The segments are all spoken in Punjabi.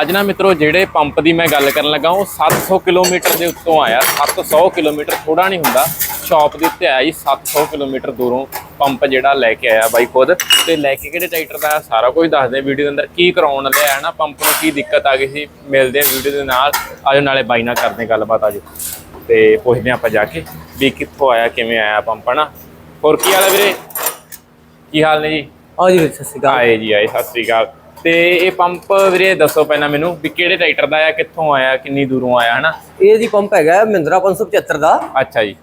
ਅੱਜ ਨਾ ਮਿੱਤਰੋ ਜਿਹੜੇ ਪੰਪ ਦੀ ਮੈਂ ਗੱਲ ਕਰਨ ਲੱਗਾ ਉਹ 700 ਕਿਲੋਮੀਟਰ ਦੇ ਉੱਤੋਂ ਆਇਆ। 700 ਕਿਲੋਮੀਟਰ ਥੋੜਾ ਨਹੀਂ ਹੁੰਦਾ। ਸ਼ਾਪ ਦੇ ਉੱਤੇ ਆਇਆ ਜੀ 700 ਕਿਲੋਮੀਟਰ ਦੂਰੋਂ ਪੰਪ ਜਿਹੜਾ ਲੈ ਕੇ ਆਇਆ ਬਾਈ ਖੁਦ। ਤੇ ਲੈ ਕੇ ਕਿਹੜੇ ਟਰੈਕਟਰ ਦਾ ਸਾਰਾ ਕੁਝ ਦੱਸਦੇ ਵੀਡੀਓ ਦੇ ਅੰਦਰ। ਕੀ ਕਰਾਉਣ ਲਿਆ ਨਾ ਪੰਪ ਨੂੰ ਕੀ ਦਿੱਕਤ ਆ ਗਈ ਸੀ ਮਿਲਦੇ ਆ ਵੀਡੀਓ ਦੇ ਨਾਲ। ਆਜੋ ਨਾਲੇ ਬਾਈ ਨਾਲ ਕਰਦੇ ਹਾਂ ਗੱਲਬਾਤ ਆਜੋ। ਤੇ ਪੁੱਛਦੇ ਹਾਂ ਆਪਾਂ ਜਾ ਕੇ ਵੀ ਕਿੱਥੋਂ ਆਇਆ ਕਿਵੇਂ ਆਇਆ ਪੰਪ ਨਾ ਹੋਰ ਕੀ ਹਾਲ ਹੈ ਵੀਰੇ? ਕੀ ਹਾਲ ਨੇ ਜੀ? ਆ ਜੀ ਸਤਿ ਸ਼੍ਰੀ ਅਕਾਲ। ਆਏ ਜੀ ਆਏ ਸਤਿ ਸ੍ਰੀ ਅਕਾਲ। ਤੇ ਇਹ ਪੰਪ ਵੀਰੇ ਦੱਸੋ ਪਹਿਲਾਂ ਮੈਨੂੰ ਵੀ ਕਿਹੜੇ ਟਰੈਕਟਰ ਦਾ ਆਇਆ ਕਿੱਥੋਂ ਆਇਆ ਕਿੰਨੀ ਦੂਰੋਂ ਆਇਆ ਹਨਾ? ਇਹ ਜੀ ਪੰਪ ਹੈਗਾ ਮਹਿੰਦਰਾ 575 ਦਾ। ਅੱਛਾ ਜੀ।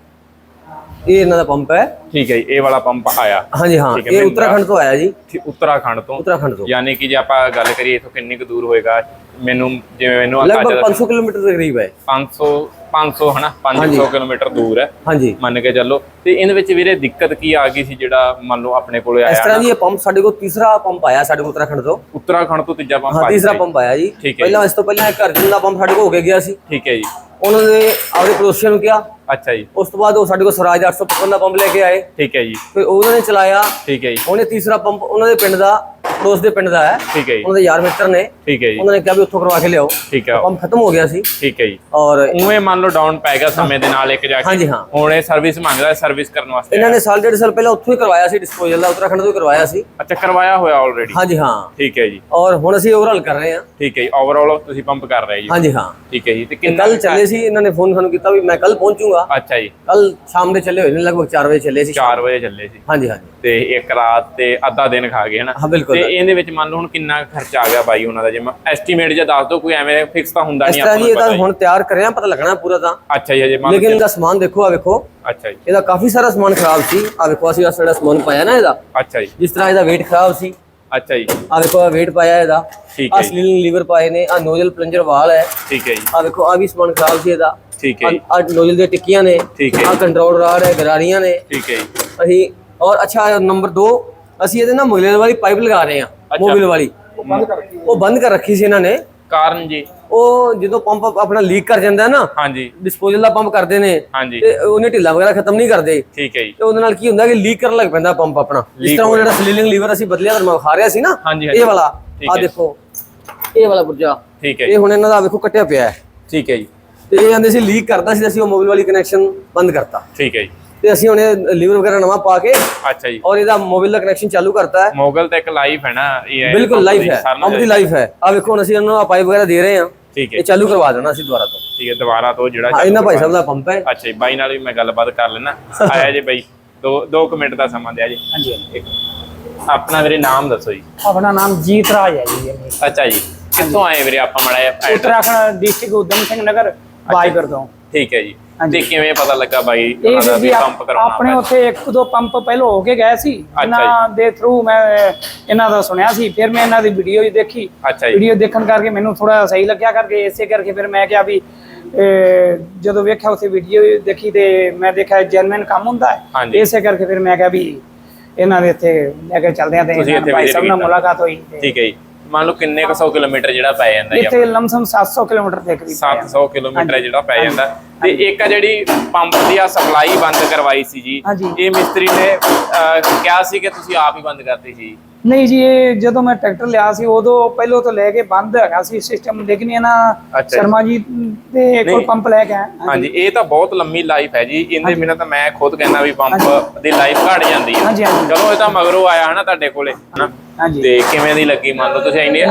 ਇਹ ਇਹਨਾਂ ਦਾ ਪੰਪ ਹੈ। ਠੀਕ ਹੈ ਜੀ ਇਹ ਵਾਲਾ ਪੰਪ ਆਇਆ। ਹਾਂਜੀ ਹਾਂ ਇਹ। ਉੱਤਰਾਖੰਡ ਤੋਂ ਆਇਆ ਜੀ। ਉੱਤਰਾਖੰਡ ਤੋਂ। ਉੱਤਰਾਖੰਡ ਤੋਂ। ਯਾਨੀ ਕਿ ਜੇ ਆਪਾਂ ਗੱਲ ਕਰੀਏ ਇਥੋਂ ਕਿੰਨੀ ਕੁ ਦੂਰ ਹੋਏਗਾ ਮੈਨੂੰ ਜਿਵੇਂ ਮੈਨੂੰ ਲਗਭਗ ਅੰਦਾਜ਼ਾ 500 ਕਿਲੋਮੀਟਰ ਦੇ ਕਰੀਬ ਹੈ। 500 500 ਹਨਾ? 500 ਕਿਲੋਮੀਟਰ ਦੂਰ ਹੈ। ਹਾਂਜੀ। ਮੰਨ ਕੇ ਚੱਲੋ। ਤੇ ਇਹਦੇ ਵਿੱਚ ਵੀਰੇ ਦਿੱਕਤ ਕੀ ਆ ਗਈ ਸੀ ਜਿਹੜਾ ਮੰਨ ਲਓ ਆਪਣੇ ਕੋਲੇ ਇਸ ਆਇਆ ਤਰ੍ਹਾਂ ਜੀ ਇਹ ਪੰਪ ਸਾਡੇ ਕੋਲ ਤੀਸਰਾ ਪੰਪ ਆਇਆ ਸਾਡੇ ਕੋਲ ਉੱਤਰਾਖੰਡ ਤੋਂ। ਉੱਤਰਾਖੰਡ ਤੋਂ ਤੀਜਾ ਪੰਪ ਆਇਆ ਤੀਸਰਾ। ਪੰਪ ਆਇਆ ਜੀ। ਪਹਿਲਾਂ ਇਸ ਤੋਂ ਪਹਿਲਾਂ ਇੱਕ ਅਰਜਨ ਦਾ ਪੰਪ ਸਾਡੇ ਕੋਲ ਹੋ ਕੇ ਗਿਆ ਸੀ। ਠੀਕ ਹੈ ਜੀ। ਉਹਨਾਂ ਨੇ ਆਪਦੇ ਪੜੋਸੀਆਂ ਨੂੰ ਕਿਹਾ। ਅੱਛਾ ਜੀ। ਉਸ ਤੋਂ ਬਾਅਦ ਉਹ ਸਾਡੇ ਕੋਲ ਸਵਰਾਜ ਦਾ 855 ਦਾ ਪੰਪ ਲੈ ਕੇ ਆਏ। ਠੀਕ ਹੈ ਜੀ। ਫਿਰ ਉਹਨਾਂ ਨੇ ਚਲਾਇਆ। ਠੀਕ ਹੈ ਜੀ। ਉਹਨੇ ਤੀਸਰਾ ਪੰਪ ਉਹਨਾਂ ਦੇ ਪਿੰਡ ਦਾ ਪੜੋਸ ਦੇ ਪਿੰਡ ਦਾ ਹੈ। ਠੀਕ ਹੈ ਜੀ। ਉਹਨਾਂ ਦੇ ਯਾਰ ਮਿੱਤਰ ਨੇ। ਠੀਕ ਹੈ ਜੀ। ਉਹਨਾਂ ਨੇ ਕਿਹਾ ਵੀ ਉੱਥੋਂ ਕਰਵਾ ਕੇ ਲਿਆਓ। ਠੀਕ ਹੈ। ਪੰਪ ਖਤਮ ਹੋ ਗਿਆ ਸੀ। ਠੀਕ ਹੈ ਜੀ। ਔਰ ਉਵੇਂ ਮੰਨ ਲਓ ਡਾਊਨ ਪੈ ਗਿਆ ਸਮੇਂ ਦੇ ਨਾਲ ਇੱਕ ਜਾ ਕੇ। ਹਾਂਜੀ ਹਾਂ। ਹੁਣ ਇਹ ਸਰਵਿਸ ਮੰਗਦਾ ਸਰਵਿਸ ਕਰਨ ਵਾਸਤੇ ਇਹਨਾਂ ਨੇ ਸਾਲ ਡੇਢ ਸਾਲ ਪਹਿਲਾਂ ਉੱਥੋਂ ਹੀ ਕਰਵਾਇਆ ਸੀ ਡਿਸਪੋਜ਼ਲ ਦਾ ਉੱਤਰਾਖੰਡ ਤੋਂ ਹੀ ਕਰਵਾਇਆ ਸੀ। ਅੱਛਾ ਕਰਵਾਇਆ ਹੋਇਆ ਆਲਰੇਡੀ ਹਾਂਜੀ ਹਾਂ। ਠੀਕ ਹੈ ਜੀ। ਔਰ ਹੁਣ ਅਸੀਂ ਓਵਰਆਲ ਕਰ ਰਹੇ ਹਾਂ। ਠੀਕ ਹੈ ਜੀ। ਓਵਰਆਲ ਤੁਸੀਂ ਪੰਪ ਕਰ ਰਹੇ ਜੀ। ਹਾਂਜੀ ਹਾਂ। ਠੀਕ ਹੈ ਜੀ। ਤੇ ਕਿੰਨਾ ਕੱਲ ਚੱਲੇ ਸੀ ਇਹਨਾਂ ਨੇ ਫੋਨ ਸਾਨੂੰ ਕੀਤਾ ਵੀ ਮੈਂ ਕੱਲ ਪਹੁੰਚੂਗਾ। ਅੱਛਾ ਜੀ। ਕੱਲ ਸ਼ਾਮ ਦੇ ਚੱਲੇ ਹੋਏ ਨੇ ਲਗਭਗ 4 ਵਜੇ ਚੱਲੇ ਸੀ। 4 ਵਜੇ ਚੱਲੇ ਸੀ। ਹਾਂਜੀ ਹਾਂਜੀ। ਤੇ ਇੱਕ ਰਾਤ ਤੇ ਅੱਧਾ ਦਿਨ ਖਾ ਗਏ ਹਨਾ? ਹਾਂ ਬਿਲਕੁਲ। ਤੇ ਇਹਦੇ ਵਿੱਚ ਮੰਨ ਲਓ ਹੁਣ ਕਿੰਨਾ ਖਰਚਾ ਆ ਗਿਆ ਬਾਈ ਉਹਨਾਂ ਦਾ? ਜੇ ਐਸਟੀਮੇਟ ਜੇ ਦੱਸ ਦਿਓ ਕੋਈ ਐਵੇਂ ਫਿਕਸ ਤਾਂ ਹੁੰਦਾ ਨਹੀਂ ਆਪਾਂ ਜੀ ਨੂੰ ਇਹਦਾ ਪਤਾ ਹੁਣ ਤਿਆਰ ਕਰਿਆ ਪਤਾ ਲੱਗਣਾ ਪੂਰਾ ਤਾਂ। ਜੀ। ਅੱਛਾ ਜੀ ਅਜੇ ਮੰਨ ਲੇਕਿਨ ਇਹਦਾ ਸਮਾਨ ਦੇਖੋ ਆ ਵੇਖੋ। ਅੱਛਾ ਜੀ। ਇਹਦਾ ਕਾਫੀ ਸਾਰਾ ਸਮਾਨ ਖਰਾਬ ਸੀ। ਆ ਵੇਖੋ ਅਸੀਂ ਆਹ ਸਾਡਾ ਸਮਾਨ ਪਾਇਆ ਨਾ ਇਹਦਾ। ਅੱਛਾ ਜੀ। ਜਿਸ ਤਰ੍ਹਾਂ ਇਹਦਾ weight ਖਰਾਬ ਸੀ। ਅੱਛਾ ਜੀ। ਆ ਵੇਖੋ ਆ weight ਪਾਇਆ ਇਹਦਾ। ਠੀਕ ਆ ਹੈ ਜੀ। ਸਲੀਲਿੰਗ ਲੀਵਰ ਪਾਏ ਨੇ। ਆ ਨੋਜ਼ਲ ਪਲੰਜਰ ਵਾਲ ਹੈ। ਠੀਕ ਹੈ ਜੀ। ਆ ਵੇਖੋ ਆ ਵੀ ਸਮਾਨ ਖਰਾਬ ਸੀ ਇਹਦਾ। ਠੀਕ ਹੈ ਜੀ। ਆ ਨੋਜ਼ਲ ਦੀਆਂ ਟਿੱਕੀਆਂ ਨੇ। ਠੀਕ ਹੈ ਆ ਕੰਟਰੋਲ ਰਾਡ ਹੈ ਗਰਾਰੀਆਂ ਨੇ। ਠੀਕ ਹੈ ਜੀ। ਅਸੀਂ ਔਰ ਅੱਛਾ ਨੰਬਰ 2 ਅਸੀਂ ਇਹਦੇ ਨਾਲ ਮੁਗਲੇ ਵਾਲੀ ਪਾਈਪ ਲਗਾ ਰਹੇ ਹਾਂ ਮੋਬਿਲ ਵਾਲੀ। ਉਹ ਬੰਦ ਕਰ ਰੱਖੀ ਸੀ ਇਹਨਾਂ ਨੇ। ਕਾਰਨ ਜੀ? ਉਹ ਜਦੋਂ ਪੰਪ ਆਪਣਾ ਲੀਕ ਕਰ ਜਾਂਦਾ ਨਾ ਹਾਂਜੀ। ਡਿਸਪੋਜ਼ਲ ਦਾ ਪੰਪ ਕਰਦੇ ਨੇ ਤੇ ਉਹਨੇ ਢਿੱਲਾ ਵਗੈਰਾ ਖਤਮ ਨਹੀਂ ਕਰਦੇ। ਠੀਕ ਹੈ ਜੀ। ਤੇ ਉਹਦੇ ਨਾਲ ਕੀ ਹੁੰਦਾ ਕਿ ਲੀਕ ਕਰਨ ਲੱਗ ਪੈਂਦਾ ਪੰਪ ਆਪਣਾ। ਜਿਸ ਤਰ੍ਹਾਂ ਉਹ ਜਿਹੜਾ ਸਲੀਲਿੰਗ ਲੀਵਰ ਅਸੀਂ ਬਦਲਿਆ ਤੁਹਾਨੂੰ ਖਾ ਰਿਹਾ ਸੀ ਨਾ ਇਹ ਵਾਲਾ ਆ। ਦੇਖੋ ਇਹ ਵਾਲਾ ਪੁਰਜਾ। ਠੀਕ ਹੈ ਇਹ ਹੁਣ ਇਹਨਾਂ ਦਾ ਵੇਖੋ ਕੱਟਿਆ ਪਿਆ ਹੈ। ਠੀਕ ਹੈ ਜੀ। ਤੇ ਇਹ ਕਹਿੰਦੇ ਸੀ ਲੀਕ ਕਰਦਾ ਸੀ ਅਸੀਂ ਉਹ ਮੋਬਿਲ ਵਾਲੀ ਕਨੈਕਸ਼ਨ ਬੰਦ ਕਰਤਾ। ਠੀਕ ਹੈ ਜੀ। ਤੇ ਅਸੀਂ ਹੁਣ ਇਹ ਲੀਵਰ ਵਗੈਰਾ ਨਵਾਂ ਪਾ ਕੇ ਅੱਛਾ ਜੀ। ਔਰ ਇਹਦਾ ਮੋਬਾਈਲ ਦਾ ਕਨੈਕਸ਼ਨ ਚਾਲੂ ਕਰਤਾ ਹੈ। ਮੋਗਲ ਤਾਂ ਇੱਕ ਲਾਈਫ ਹੈ ਨਾ ਇਹ ਬਿਲਕੁਲ ਲਾਈਫ ਹੈ ਪੰਪ ਦੀ ਲਾਈਫ ਹੈ। ਆ ਵੇਖੋ ਹੁਣ ਅਸੀਂ ਇਹਨਾਂ ਨੂੰ ਪਾਈਪ ਵਗੈਰਾ ਦੇ ਰਹੇ ਹਾਂ। ਠੀਕ ਹੈ। ਇਹ ਚਾਲੂ ਕਰਵਾ ਦੇਣਾ ਅਸੀਂ ਦੁਬਾਰਾ ਤੋਂ। ਠੀਕ ਹੈ ਦੁਬਾਰਾ ਤੋਂ ਜਿਹੜਾ ਹਾਂ ਇਹਨਾਂ ਭਾਈ ਸਾਹਿਬ ਦਾ ਪੰਪ ਹੈ। ਅੱਛਾ ਜੀ ਬਾਈ ਨਾਲ ਵੀ ਮੈਂ ਗੱਲਬਾਤ ਕਰ ਲੈਣਾ ਆਇਆ ਜੀ ਬਾਈ ਦੋ ਦੋ ਕੁ ਮਿੰਟ ਦਾ ਸਮਾਂ ਦਿਆ ਜੀ। ਹਾਂਜੀ। ਇੱਕ ਆਪਣਾ ਵੀਰੇ ਨਾਮ ਦੱਸੋ ਜੀ। ਆਪਣਾ ਨਾਮ ਜੀਤ ਰਾਜ ਹੈ ਜੀ। ਅੱਛਾ ਜੀ ਕਿੱਥੋਂ ਆਏ ਵੀਰੇ ਆਪਾਂ ਮੜਾ ਉੱਤਰਾਖੰਡ ਡਿਸਟ੍ਰਿਕਟ ਉਦਮ ਸਿੰਘ ਨਗਰ ਬਾਈਗਰ ਤੋਂ। ਠੀਕ ਹੈ ਜੀ। ਤੇ ਕਿਵੇਂ ਪਤਾ ਲੱਗਾ ਬਾਈ ਉਹਨਾਂ ਦਾ ਵੀ ਪੰਪ ਕਰਾਉਣਾ ਆਪਣੇ? ਉੱਥੇ ਇੱਕ ਦੋ ਪੰਪ ਪਹਿਲਾਂ ਹੋ ਕੇ ਗਏ ਸੀ ਇਹਨਾਂ ਦੇ ਥਰੂ ਮੈਂ ਇਹਨਾਂ ਦਾ ਸੁਣਿਆ ਸੀ ਫਿਰ ਮੈਂ ਇਹਨਾਂ ਦੀ ਵੀਡੀਓ ਹੀ ਦੇਖੀ। ਵੀਡੀਓ ਦੇਖਣ ਕਰਕੇ ਮੈਨੂੰ ਥੋੜਾ ਸਹੀ ਲੱਗਿਆ ਕਰਕੇ ਇਸੇ ਕਰਕੇ ਫਿਰ ਮੈਂ ਕਿਹਾ ਵੀ ਜਦੋਂ ਵੇਖਿਆ ਉੱਥੇ ਵੀਡੀਓ ਦੇਖੀ ਤੇ ਮੈਂ ਦੇਖਿਆ ਜੈਨੂਇਨ ਕੰਮ ਹੁੰਦਾ। ਹੈ। ਇਸੇ ਕਰਕੇ ਫਿਰ ਮੈਂ ਕਿਹਾ ਵੀ ਇਹਨਾਂ ਦੇ ਇੱਥੇ ਲੈ ਕੇ ਚੱਲਦੇ ਆ ਤੇ ਭਾਈ ਸਾਹਿਬ ਨਾਲ ਕੀਤਾ। ਮੁਲਾਕਾਤ ਹੋਈ ਠੀਕ ਹੈ ਜੀ। ਮੰਨ ਲਓ ਕਿੰਨੇ ਕੁ 100 ਕਿਲੋਮੀਟਰ ਜਿਹੜਾ ਪੈ ਜਾਂਦਾ ਇੱਥੇ ਲਮਸਮ 700 ਕਿਲੋਮੀਟਰ ਦੇ ਕਰੀਬ ਪਿਆ। 700 ਕਿਲੋਮੀਟਰ ਜਿਹੜਾ ਪੈ ਜਾਂਦਾ। ਤੇ ਇੱਕ ਆ ਜਿਹੜੀ ਪੰਪ ਦੀ ਆ ਸਪਲਾਈ ਬੰਦ ਕਰਵਾਈ ਸੀ ਜੀ। ਇਹ ਮਿਸਤਰੀ ਨੇ ਕਿਹਾ ਸੀ ਕਿ ਤੁਸੀਂ ਆਪ ਹੀ ਬੰਦ ਕਰਤੀ ਸੀ ਨਹੀਂ ਜੀ ਇਹ ਜਦੋਂ ਮੈਂ ਟਰੈਕਟਰ ਲਿਆ ਸੀ ਉਦੋਂ ਪਹਿਲੋਂ ਤੋਂ ਲੈ ਕੇ ਬੰਦ ਹੈਗਾ ਸੀ ਸਿਸਟਮ ਲੇਕਿਨ ਇਹਨਾਂ ਅੱਛਾ ਜੀ। ਸ਼ਰਮਾ ਜੀ ਕੋਲ ਨਹੀਂ। ਪੰਪ ਲੈ ਕੇ ਹਾਂਜੀ। ਇਹ ਤਾਂ ਬਹੁਤ ਲੰਮੀ ਲਾਈਫ ਹੈ ਜੀ। ਇਹਦੇ ਬਿਨਾਂ ਤਾਂ ਮੈਂ ਖੁਦ ਕਹਿੰਦਾ ਵੀ ਪੰਪ ਦੀ ਲਾਈਫ ਘਟ ਜਾਂਦੀ ਹੈ। ਚਲੋ ਇਹ ਤਾਂ ਮਗਰੋਂ ਆਇਆ ਹਨਾ ਤੁਹਾਡੇ ਕੋਲੇ ਹਨਾ? ਤੇ ਕਿਵੇਂ ਦੀ ਲੱਗੀ ਮੰਨ ਲਓ ਤੁਸੀਂ? ਇੰਨੇ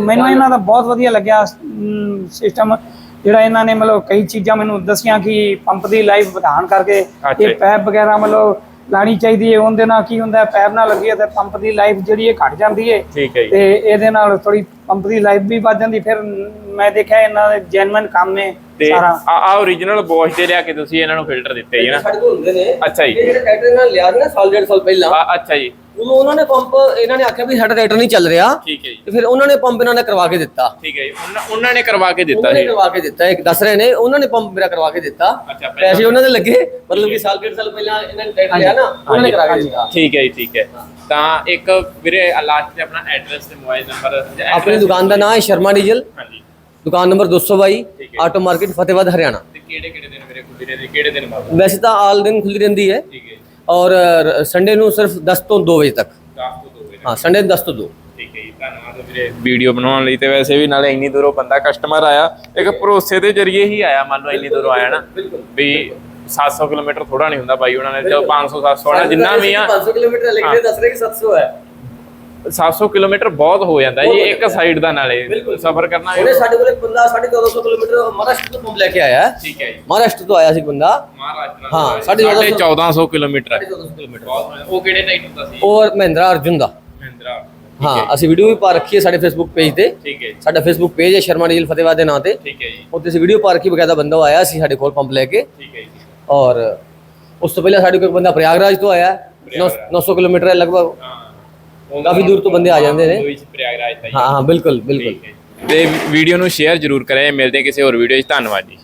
ਮੈਨੂੰ ਇਹਨਾਂ ਦਾ ਬਹੁਤ ਵਧੀਆ ਲੱਗਿਆ ਸਿਸਟਮ ਜਿਹੜਾ ਇਹਨਾਂ ਨੇ ਮਤਲਬ ਕਈ ਚੀਜ਼ਾਂ ਮੈਨੂੰ ਦੱਸੀਆਂ ਕਿ ਪੰਪ ਦੀ ਲਾਈਫ ਵਧਾਉਣ ਕਰਕੇ। ਇਹ ਪੈਪ ਵਗੈਰਾ ਮਤਲਬ ਲਾਣੀ ਚਾਹੀਦੀ ਹੈ ਉਹਦੇ ਨਾਲ ਕੀ ਹੁੰਦਾ ਪੈਪ ਨਾਲ ਲੱਗੀ ਹੈ ਤੇ ਪੰਪ ਦੀ ਲਾਈਫ ਜਿਹੜੀ ਹੈ ਘਟ ਜਾਂਦੀ ਹੈ। ਤੇ ਇਹਦੇ ਨਾਲ ਥੋੜੀ ਪੰਪ ਦੀ ਲਾਈਫ ਵੀ ਵੱਧ ਜਾਂਦੀ ਫਿਰ ਮੈਂ ਦੇਖਿਆ ਇਹਨਾਂ ਦਾ ਜੈਨੂਇਨ ਕੰਮ ਹੈ ਤੇ ਸਾਰਾ। ਆ origignal ਬੋਸ਼ ਦੇ ਲਿਆ ਕੇ ਤੁਸੀਂ ਇਹਨਾਂ ਨੂੰ ਫਿਲਟਰ ਦਿੱਤੇ ਜੀ ਨਾ? ਸਾਡੇ ਕੋਲ ਹੁੰਦੇ ਨੇ। ਅੱਛਾ ਜੀ। ਇਹ ਜਿਹੜੇ ਟਰੈਕਟਰ ਇਹਨਾਂ ਨੇ ਲਿਆ ਸੀ ਨਾ ਸਾਲ ਡੇਢ ਸਾਲ ਪਹਿਲਾਂ ਆ ਅੱਛਾ ਜੀ। ਉਦੋਂ ਉਹਨਾਂ ਨੇ ਪੰਪ ਇਹਨਾਂ ਨੇ ਆਖਿਆ ਵੀ ਸਾਡਾ ਟਰੈਕਟਰ ਨਹੀਂ ਚੱਲ ਰਿਹਾ। ਠੀਕ ਹੈ ਜੀ। ਤੇ ਫਿਰ ਉਹਨਾਂ ਨੇ ਪੰਪ ਇਹਨਾਂ ਨੇ ਕਰਵਾ ਕੇ ਦਿੱਤਾ। ਠੀਕ ਹੈ ਜੀ। ਉਹਨਾਂ- ਉਹਨਾਂ ਨੇ ਕਰਵਾ ਕੇ ਦਿੱਤਾ ਉਹਨਾਂ ਨੇ ਕਰਵਾ ਕੇ ਦਿੱਤਾ। ਇੱਕ ਦੱਸ ਰਹੇ ਨੇ ਉਹਨਾਂ ਨੇ ਪੰਪ ਮੇਰਾ ਕਰਵਾ ਕੇ ਦਿੱਤਾ। ਅੱਛਾ ਪਹਿਲਾਂ ਪੈਸੇ ਉਹਨਾਂ ਦੇ ਲੱਗੇ। ਮਤਲਬ ਕਿ ਸਾਲ ਡੇਢ ਸਾਲ ਪਹਿਲਾਂ ਇਹਨਾਂ ਨੇ ਟਰੈਕਟਰ ਲਿਆ ਨਾ ਉਹਨਾਂ ਨੇ ਕਰਾ ਕੇ ਦਿੱਤਾ। ਠੀਕ ਹੈ ਜੀ ਠੀਕ ਹੈ। ਤਾਂ ਇੱਕ ਵੀਰੇ ਲਾਸਟ ਤੇ ਆਪਣਾ ਐਡਰੈਸ ਤੇ ਮੋਬਾਈਲ ਨੰਬਰ ਆਪਣੀ ਦੁਕਾਨ ਦਾ ਨਾਮ ਹੈ ਸ਼ਰਮਾ ਡੀਜ਼ਲ। ਹਾਂਜੀ। ਦੁਕਾਨ ਨੰਬਰ 222 ਠੀਕ ਹੈ। Auto market Fatehabad Haryana. ਤੇ ਕਿਹੜੇ ਕਿਹੜੇ ਦਿਨ ਵੀਰੇ ਖੁੱਲੀ ਰਹਿੰਦੀ ਕਿਹੜੇ ਦਿਨ ਬਾਅਦ? ਵੈਸੇ ਤਾਂ ਆਲ ਦਿਨ ਖੁੱਲੀ ਰਹਿੰਦੀ ਹੈ। ਠੀਕ ਹੈ ਜੀ। ਔਰ ਸੰਡੇ ਨੂੰ ਸਿਰਫ 10 ਤੋਂ 2 ਵਜੇ ਤੱਕ। 10 ਤੋਂ 2 ਵਜੇ ਹਾਂ ਸੰਡੇ 10 ਤੋਂ 2 ਠੀਕ ਹੈ ਜੀ ਧੰਨਵਾਦ ਵੀਰੇ। ਵੀਡੀਓ ਬਣਾਉਣ ਲਈ ਤੇ ਵੈਸੇ ਵੀ ਨਾਲੇ ਇੰਨੀ ਦੂਰੋਂ ਬੰਦਾ ਕਸਟਮਰ ਆਇਆ। ਇੱਕ ਭਰੋਸੇ ਦੇ ਜ਼ਰੀਏ ਹੀ ਆਇਆ ਮੰਨ ਲਓ ਇੰਨੀ ਦੂਰੋਂ ਆਇਆ ਨਾ। ਵੀ 700 ਕਿਲੋਮੀਟਰ ਥੋੜਾ ਨਹੀਂ ਹੁੰਦਾ ਬਾਈ ਉਹਨਾਂ ਨੇ ਤੇ 500 700 ਵਾਲਾ ਜਿੰਨਾ ਵੀ ਆ। 500 ਕਿਲੋਮੀਟਰ ਲਿਖਦੇ ਦੱਸ ਰਹੇ ਕਿ 700 ਹੈ? 700 ਕਿਲੋਮੀਟਰ ਬਹੁਤ ਹੋ ਜਾਂਦਾ ਜੀ ਇੱਕ ਸਾਈਡ ਦਾ ਨਾਲੇ ਸਫ਼ਰ ਕਰਨਾ ਉਹਨੇ ਸਾਡੇ ਕੋਲ ਬੰਦਾ 1450 ਕਿਲੋਮੀਟਰ ਮਹਾਰਾਸ਼ਟਰ ਤੋਂ ਲੈ ਕੇ ਆਇਆ। ਠੀਕ ਹੈ ਜੀ। ਮਹਾਰਾਸ਼ਟਰ ਤੋਂ ਆਇਆ ਸੀ ਬੰਦਾ। ਮਹਾਰਾਸ਼ਟਰ ਹਾਂ, ਸਾਢੇ ਸਾਢੇ 1400 ਕਿਲੋਮੀਟਰ 1450 ਕਿਲੋਮੀਟਰ। ਉਹ ਕਿਹੜੇ ਟਾਈਪ ਦਾ ਸੀ? ਔਰ ਮਹਿੰਦਰਾ ਅਰਜੁਨ ਦਾ। ਮਹਿੰਦਰਾ। ਹਾਂ ਅਸੀਂ ਵੀਡੀਓ ਵੀ ਪਾ ਰੱਖੀ ਹੈ ਸਾਡੇ ਫੇਸਬੁੱਕ ਪੇਜ ਤੇ। ਠੀਕ ਹੈ ਜੀ। ਸਾਡਾ ਫੇਸਬੁੱਕ ਪੇਜ ਹੈ ਸ਼ਰਮਾ ਡੀਲ ਫਤਿਹਵਾਦ ਦੇ ਨਾਂ ਤੇ। ਠੀਕ ਹੈ ਜੀ। ਉੱਤੇ ਅਸੀਂ ਵੀਡੀਓ ਪਾ ਰੱਖੀ ਬਕਾਇਦਾ ਬੰਦਾ ਉਹ ਆਇਆ ਸੀ ਸਾਡੇ ਕੋਲ ਪੰਪ ਲੈ ਕੇ। ਠੀਕ ਜੀ। ਔਰ ਉਸ ਤੋਂ ਪਹਿਲਾਂ ਸਾਡੇ ਕੋਲ ਇੱਕ ਬੰਦਾ ਪ੍ਰਯਾਗਰਾਜ ਤੋਂ ਆਇਆ ਹੈ। ਨੌ- 900 ਕਿਲੋਮੀਟਰ ਹੈ ਲਗਭਗ। ਹਾਂ। ਕਾਫੀ ਦੂਰ ਤੋਂ ਬੰਦੇ ਆ ਜਾਂਦੇ ਨੇ। ਲੋਈ ਚ ਪ੍ਰਯਾਗਰਾਜ ਦਾ ਹਾਂ ਹਾਂ ਬਿਲਕੁਲ ਬਿਲਕੁਲ ਠੀਕ ਹੈ ਜੀ। ਤੇ ਵੀਡੀਓ ਨੂੰ ਸ਼ੇਅਰ ਜ਼ਰੂਰ ਕਰਿਓ ਮਿਲਦੇ ਹਾਂ ਕਿਸੇ ਹੋਰ ਵੀਡੀਓ 'ਚ ਧੰਨਵਾਦ ਜੀ।